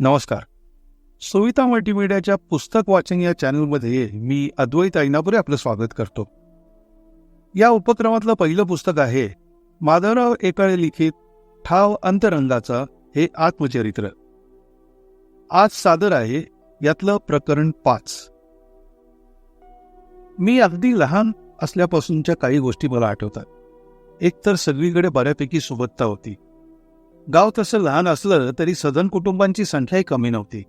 नमस्कार. सुविता मल्टीमीडियाच्या पुस्तक वाचन या चॅनलमध्ये मी अद्वैत ऐनापुरे आपलं स्वागत करतो. या उपक्रमातलं पहिलं पुस्तक आहे माधवराव एकाळे लिखित ठाव अंतरंगाचा हे आत्मचरित्र. आज सादर आहे यातलं प्रकरण पाच. मी अगदी लहान असल्यापासूनच्या काही गोष्टी मला आठवतात. एकतर सगळीकडे बऱ्यापैकी सुबत्ता होती. गाव तसं लहान असलं तरी सदन कुटुंबांची संख्याही कमी नव्हती.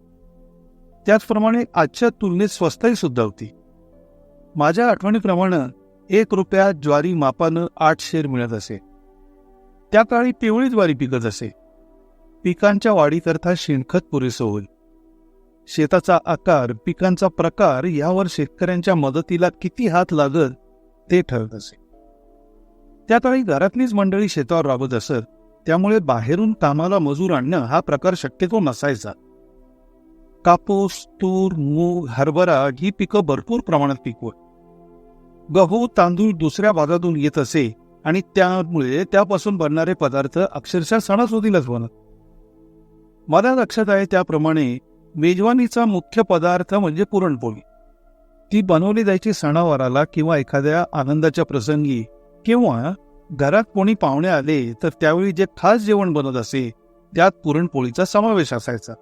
त्याचप्रमाणे आजच्या तुलनेत स्वस्तही सुद्धा होती. माझ्या आठवणीप्रमाणे एक रुपया ज्वारी मापानं आठ शेर मिळत असे. त्या काळी पिवळी ज्वारी पिकत असे. पिकांच्या वाढीकरता शेणखत पुरेसं होईल. शेताचा आकार पिकांचा प्रकार यावर शेतकऱ्यांच्या मदतीला किती हात लागत ते ठरत असे. त्या काळी घरातलीच मंडळी शेतावर राबत असत. त्यामुळे बाहेरून कामाला मजूर आणणं हा प्रकार शक्यतो नसायचा. कापूस तूर मूग हरभरा ही पिकं भरपूर प्रमाणात पिकवत. गहू तांदूळ दुसऱ्या भागातून येत असे आणि त्यामुळे त्यापासून बनणारे पदार्थ अक्षरशः सणासुदीलाच बनत. मला लक्षात आहे त्याप्रमाणे मेजवानीचा मुख्य पदार्थ म्हणजे पुरणपोळी. ती बनवली जायची सणावाराला किंवा एखाद्या आनंदाच्या प्रसंगी किंवा घरात कोणी पाहुणे आले तर त्यावेळी जे खास जेवण बनत असे त्यात पुरणपोळीचा समावेश असायचा.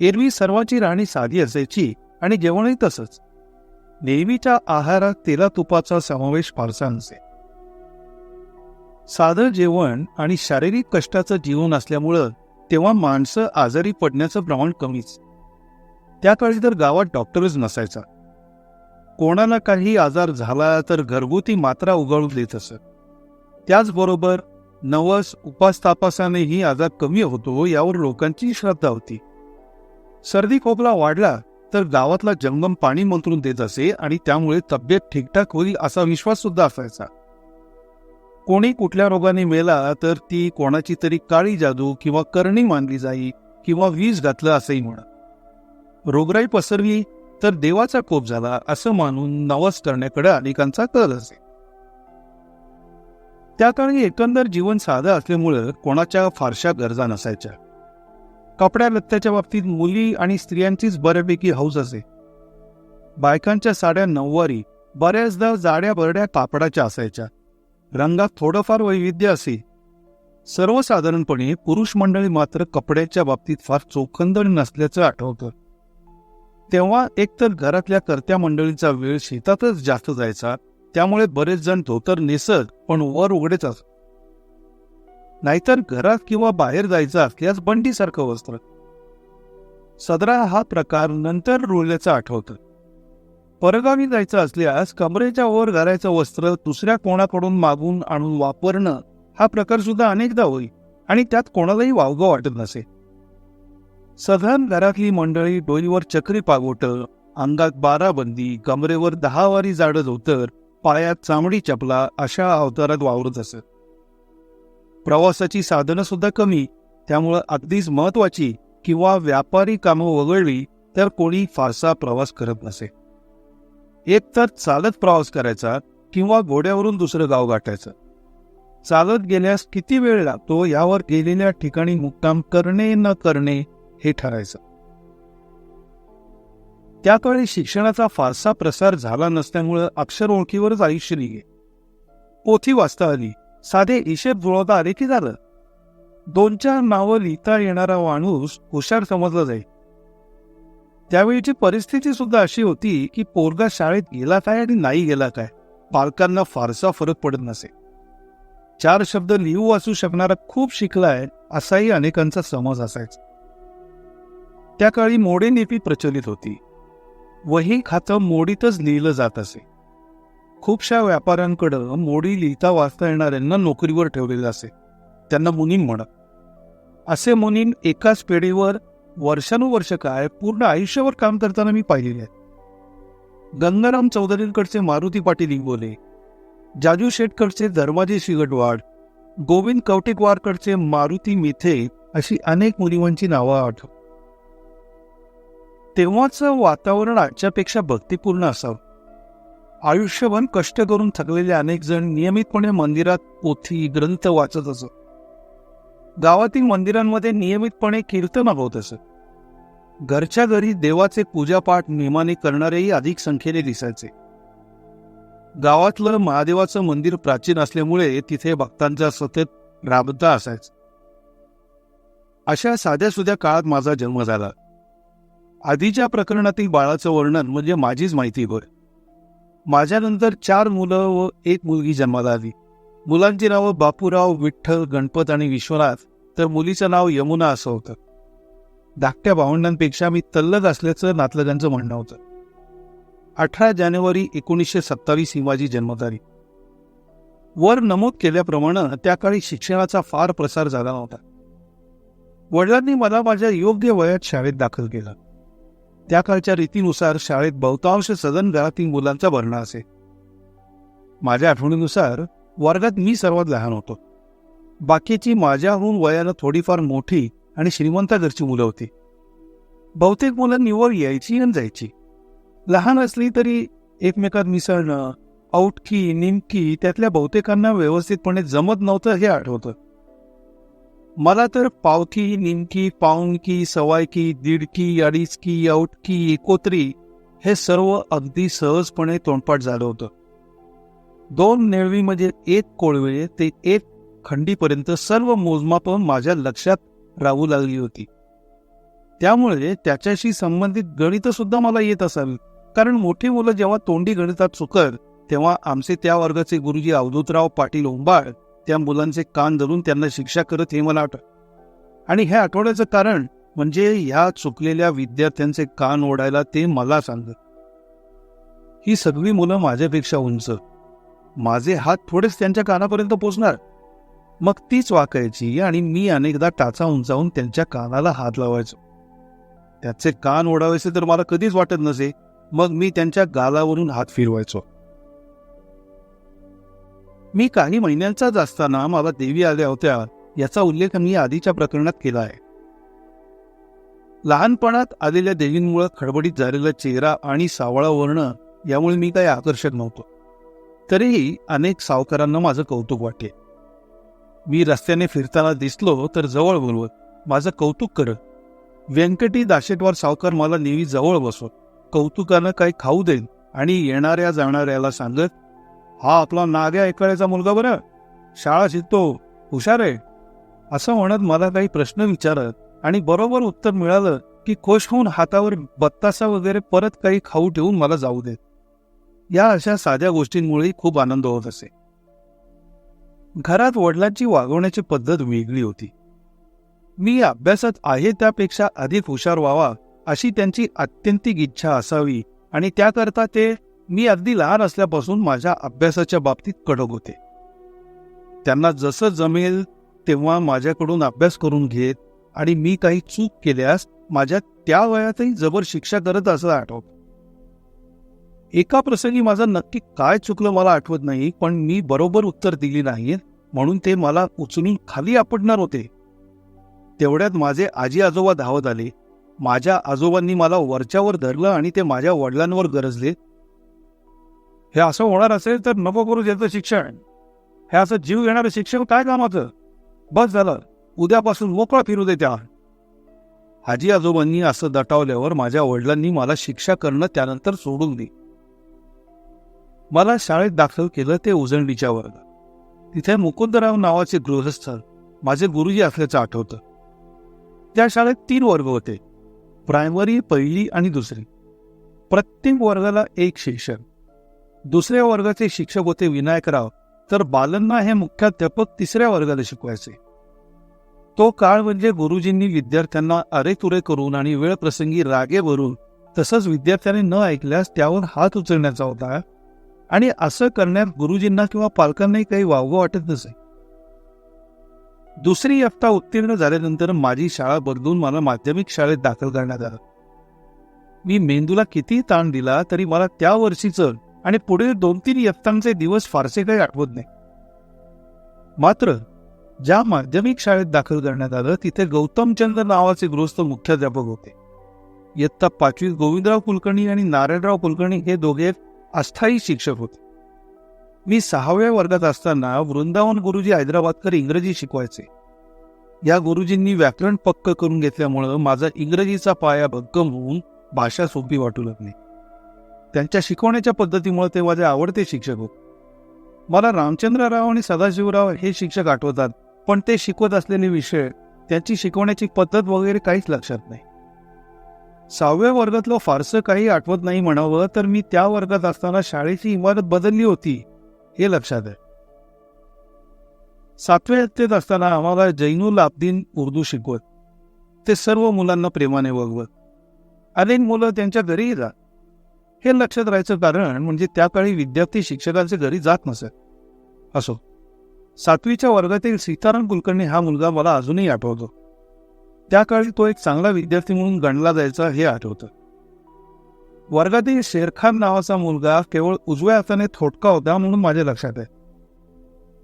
एरवी सर्वांची राहणी साधी असायची आणि जेवणही तसंच. नेहमीच्या आहारात तेला तुपाचा समावेश फारसा नसे. साधं जेवण आणि शारीरिक कष्टाचं जीवन असल्यामुळं तेव्हा माणसं आजारी पडण्याचं प्रमाण कमीच. त्या काळी तर गावात डॉक्टरच नसायचा. कोणाला काही आजार झाला तर घरगुती मात्रा उगाळून देत असत. त्याचबरोबर नवस उपासतापासानेही आजार कमी होतो यावर लोकांची श्रद्धा होती. सर्दी खोकला वाढला तर गावातला जंगम पाणी मंत्रून देत असे आणि त्यामुळे तब्येत ठीकठाक होईल असा विश्वास सुद्धा असायचा. कोणी कुठल्या रोगाने मेला तर ती कोणाची तरी काळी जादू किंवा करणी मानली जाई किंवा वीज घातलं असंही म्हणा. रोगराई पसरली तर देवाचा कोप झाला असं मानून नवस करण्याकडे अनेकांचा कल असे. त्या काळी एकंदर जीवन साधं असल्यामुळं कोणाच्या फारशा गरजा नसायच्या. कपड्या लत्त्याच्या बाबतीत मुली आणि स्त्रियांचीच बऱ्यापैकी हौस असे. बायकांच्या साड्या नऊवारी बऱ्याचदा जाड्या बरड्या कापडाच्या असायच्या. रंगात थोडंफार वैविध्य असे. सर्वसाधारणपणे पुरुष मंडळी मात्र कपड्याच्या बाबतीत फार चोखंदळ नसल्याचं आठवतं. तेव्हा एकतर घरातल्या कर्त्या मंडळींचा वेळ शेतातच जास्त जायचा त्यामुळे बरेच जण धोतर नेसत पण वर उघडेच असत. नाहीतर घरात किंवा बाहेर जायचं असल्यास बंडीसारखं वस्त्र. सदरा हा प्रकार नंतर रुळल्याचं आठवतं. परगावी जायचं असल्यास कमरेच्या वर घालायचं वस्त्र दुसऱ्या कोणाकडून मागून आणून वापरणं हा प्रकार सुद्धा अनेकदा होई आणि त्यात कोणालाही वावगं वाटत नसे. सधारण घरातली मंडळी डोईवर चक्री पागोट अंगात बाराबंदी कमरेवर दहा वारी जाडं धोतर पायात चामडी चपला अशा अवतारात वावरत असत. प्रवासाची साधनं सुद्धा कमी त्यामुळं अगदीच महत्वाची किंवा व्यापारी कामं वगळली तर कोणी फारसा प्रवास करत नसे. एक तर चालत प्रवास करायचा किंवा घोड्यावरून दुसरं गाव गाठायचं. चालत गेल्यास किती वेळ लागतो यावर गेलेल्या ठिकाणी मुक्काम करणे न करणे हे ठरायचं. त्या काळी शिक्षणाचा फारसा प्रसार झाला नसल्यामुळं अक्षर ओळखीवरच आयुष्य निघे पोथी वाचता आली. साधे हिशेब जुळवता आले की झालं? दोन चार नावं लिहिता येणारा माणूस हुशार समजला जाईल त्यावेळीची परिस्थिती सुद्धा अशी होती की पोरगा शाळेत गेला काय आणि नाही गेला काय? पालकांना फारसा फरक पडत नसे. चार शब्द लिहू वाचू शकणारा खूप शिकलाय असाही अनेकांचा समज असायचा. त्या काळी मोडे लिपी प्रचलित होती. वही खातं मोडीतच लिहिलं जात असे. खूपशा व्यापाऱ्यांकडं मोडी लिहिता वाचता येणाऱ्यांना नोकरीवर ठेवलेलं असे. त्यांना मुनीम म्हणत. असे मुनीम एकाच पेढीवर वर्षानुवर्ष काय पूर्ण आयुष्यावर काम करताना मी पाहिलेले आहेत. गंगाराम चौधरींकडचे मारुती पाटील इंगोले जाजू शेटकडचे धर्माजी शिगटवाड गोविंद कवटेकवारकडचे मारुती मिथे अशी अनेक मुनिमांची नावं आठव तेव्हाचं वातावरण आजच्यापेक्षा भक्तिपूर्ण असावं. आयुष्यभर कष्ट करून थकलेले अनेक जण नियमितपणे मंदिरात पोथी ग्रंथ वाचत असत. गावातील मंदिरांमध्ये नियमितपणे कीर्तन होत असत. घरच्या घरी देवाचे पूजापाठ नियमाने करणारेही अधिक संख्येने दिसायचे. गावातलं महादेवाचं मंदिर प्राचीन असल्यामुळे तिथे भक्तांचा सतत राबता असायचा. अशा साध्या सुध्या काळात माझा जन्म झाला. आधीच्या प्रकरणातील बाळाचं वर्णन म्हणजे माझीच माहिती होय माझ्यानंतर चार मुलं व एक मुलगी जन्माला आली. मुलांची नावं बापूराव विठ्ठल गणपत आणि विश्वनाथ तर मुलीचं नाव यमुना असं होतं. धाकट्या भावंडांपेक्षा मी तल्लग असल्याचं नातलगांचं म्हणणं होतं. अठरा जानेवारी एकोणीसशे सत्तावीस ही माझी जन्मतारीख. वर नमूद केल्याप्रमाणे त्या काळी शिक्षणाचा फार प्रसार झाला नव्हता. वडिलांनी मला माझ्या योग्य वयात शाळेत दाखल केलं. त्या काळच्या रीतीनुसार शाळेत बहुतांश सदन घरातील मुलांचा भरणा असे. माझ्या आठवणीनुसार वर्गात मी सर्वात लहान होतो. बाकीची माझ्याहून वयानं थोडीफार मोठी आणि श्रीमंत घरची मुलं होती. बहुतेक मुलं निवड यायची आणि जायची. लहान असली तरी एकमेकात मिसळणं औटकी निमकी त्यातल्या बहुतेकांना व्यवस्थितपणे जमत नव्हतं हे आठवतं. मला तर पावकी निमकी पाऊणकी सवायकी दीडकी अडीचकी औटकी एकोत्री हे सर्व अगदी सहजपणे तोंडपाठ झालं होतं. दोन नेळवी म्हणजे एक कोळवे ते एक खंडीपर्यंत सर्व मोजमापं माझ्या लक्षात राहू लागली होती. त्यामुळे त्याच्याशी संबंधित गणित सुद्धा मला येत असावी कारण मोठी मुलं जेव्हा तोंडी गणितात चुकत तेव्हा आमचे त्या वर्गाचे गुरुजी अवधूतराव पाटील ओंबाळ त्या मुलांचे कान धरून त्यांना शिक्षा करत हे मला आठवत आणि हे आठवड्याचं कारण म्हणजे ह्या चुकलेल्या विद्यार्थ्यांचे कान ओढायला ते मला सांगत ही सगळी मुलं माझ्यापेक्षा उंच. माझे हात थोडेच त्यांच्या कानापर्यंत पोचणार. मग तीच वाकायची आणि मी अनेकदा टाचा उंचावून त्यांच्या कानाला हात लावायचो. त्याचे कान ओढावायचे तर मला कधीच वाटत नसे. मग मी त्यांच्या गालावरून हात फिरवायचो. मी काही महिन्यांचाच असताना मला देवी आल्या होत्या याचा उल्लेख मी आधीच्या प्रकरणात केला आहे. लहानपणात आलेल्या देवींमुळे खडबडीत झालेला चेहरा आणि सावळा वर्ण यामुळे मी काही आकर्षक नव्हतो. तरीही अनेक सावकारांना माझं कौतुक वाटे. मी रस्त्याने फिरताना दिसलो तर जवळ बोलवत माझं कौतुक करत व्यंकटी दाशेटवार सावकार मला नेहमी जवळ बसवत कौतुकानं काही खाऊ देईन आणि येणाऱ्या जाणाऱ्याला सांगत हा आपला नाग्या ऐकायचा मुलगा बरं. शाळा शिकतो. हुशार आहे. असं म्हणत मला काही प्रश्न विचारत आणि बरोबर उत्तर मिळालं की खुश होऊन हातावर बत्तासा वगैरे परत काही खाऊ ठेवून मला जाऊ देत. या अशा साध्या गोष्टींमुळे खूप आनंद होत असे. घरात वडिलांची वागवण्याची पद्धत वेगळी होती. मी अभ्यासात आहे त्यापेक्षा अधिक हुशार व्हावा अशी त्यांची अत्यंतिक इच्छा असावी आणि त्याकरता ते मी अगदी लहान असल्यापासून माझ्या अभ्यासाच्या बाबतीत कडक होते. त्यांना जसं जमेल तेव्हा माझ्याकडून अभ्यास करून घेत आणि मी काही चूक केल्यास माझ्या त्या वयातही जबर शिक्षा करत असं आठवत. एका प्रसंगी माझं नक्की काय चुकलं मला आठवत नाही पण मी बरोबर उत्तर दिली नाही म्हणून ते मला उचलून खाली आपटणार होते. तेवढ्यात माझे आजी आजोबा धावत आले. माझ्या आजोबांनी मला वरच्यावर धरलं आणि ते माझ्या वडिलांवर गरजले. हे असं होणार असेल तर नको करू त्याचं शिक्षण. हे असं जीव घेणारं शिक्षण काय कामाचं? बस झालं. उद्यापासून मोकळा फिरू दे त्या. आजी आजोबांनी असं दटावल्यावर माझ्या वडिलांनी मला शिक्षा करणं त्यानंतर सोडून दे मला शाळेत दाखल केलं ते उजंडीच्या वर्गात तिथे मुकुंदराव नावाचे गृहस्थ माझे गुरुजी असल्याचं आठवतं. त्या शाळेत तीन वर्ग होते. प्रायमरी पहिली आणि दुसरी. प्रत्येक वर्गाला एक शिक्षक. दुसऱ्या वर्गाचे शिक्षक होते विनायकराव तर बालंना हे मुख्याध्यापक तिसऱ्या वर्गाला शिकवायचे. तो काळ म्हणजे गुरुजींनी विद्यार्थ्यांना अरेतुरे करून आणि वेळ प्रसंगी रागे भरून तसंच विद्यार्थ्यांनी न ऐकल्यास त्यावर हात उचलण्याचा होता. आणि असं करण्यात गुरुजींना किंवा पालकांनाही काही वावगं वाटत नसे. दुसरी इयत्ता उत्तीर्ण झाल्यानंतर माझी शाळा बदलून मला माध्यमिक शाळेत दाखल करण्यात आलं. मी मेंदूला किती ताण दिला तरी मला त्या वर्षीचं आणि पुढील दोन तीन इयत्तांचे दिवस फारसे काही आठवत नाही. मात्र ज्या माध्यमिक शाळेत दाखल करण्यात आलं तिथे गौतमचंद्र नावाचे गृहस्थ मुख्याध्यापक होते. इयत्ता पाचवीत गोविंदराव कुलकर्णी आणि नारायणराव कुलकर्णी हे दोघे अस्थायी शिक्षक होते. मी सहाव्या वर्गात असताना वृंदावन गुरुजी हैदराबादकर इंग्रजी शिकवायचे. या गुरुजींनी व्याकरण पक्क करून घेतल्यामुळं माझा इंग्रजीचा पाया भक्कम होऊन भाषा सोपी वाटू लागली. त्यांच्या शिकवण्याच्या पद्धतीमुळे ते माझे आवडते शिक्षक हो मला रामचंद्रराव आणि सदाशिवराव हे शिक्षक आठवतात पण ते शिकवत असलेले विषय त्यांची शिकवण्याची पद्धत वगैरे काहीच लक्षात नाही. सहाव्या वर्गातलं फारसं काही आठवत नाही म्हणावं तर मी त्या वर्गात असताना शाळेची इमारत बदलली होती हे लक्षात आहे. सातव्या इयत्तेत असताना आम्हाला जैनुल आब्दीन उर्दू शिकवत. ते सर्व मुलांना प्रेमाने वगवत. अनेक मुलं त्यांच्या घरीही जात. हे लक्षात राहायचं कारण म्हणजे त्या काळी विद्यार्थी शिक्षकांच्या घरी जात नसत असो. सातवीच्या वर्गातील सीताराम कुलकर्णी हा मुलगा मला अजूनही आठवतो. त्या काळी तो एक चांगला विद्यार्थी म्हणून गणला जायचा हे आठवतं. वर्गातील शेरखान नावाचा मुलगा केवळ उजव्या हाताने थोटका होता म्हणून माझ्या लक्षात आहे.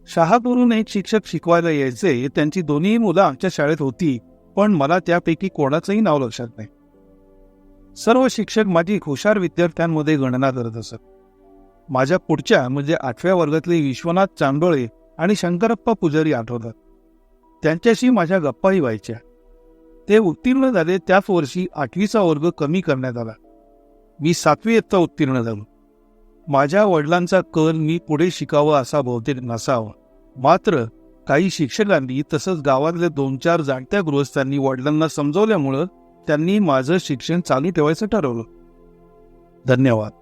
शहापूरून एक शिक्षक शिकवायला यायचे त्यांची दोन्ही मुलं आमच्या शाळेत होती पण मला त्यापैकी कोणाचंही नाव लक्षात नाही. सर्व शिक्षक माझी हुशार विद्यार्थ्यांमध्ये गणना करत असत. माझ्या पुढच्या म्हणजे आठव्या वर्गातले विश्वनाथ चांदोळे आणि शंकरप्पा पुजारी आठवतात. त्यांच्याशी माझ्या गप्पाही व्हायच्या. ते उत्तीर्ण झाले त्याच वर्षी आठवीचा वर्ग कमी करण्यात आला. मी सातवी इयत्ता उत्तीर्ण झालो. माझ्या वडिलांचा कल मी पुढे शिकावं असा बहुतेक नसावा. मात्र काही शिक्षकांनी तसंच गावातल्या दोन चार जाणत्या गृहस्थांनी वडिलांना समजवल्यामुळं त्यांनी माझं शिक्षण चालू ठेवायचं ठरवलं. धन्यवाद.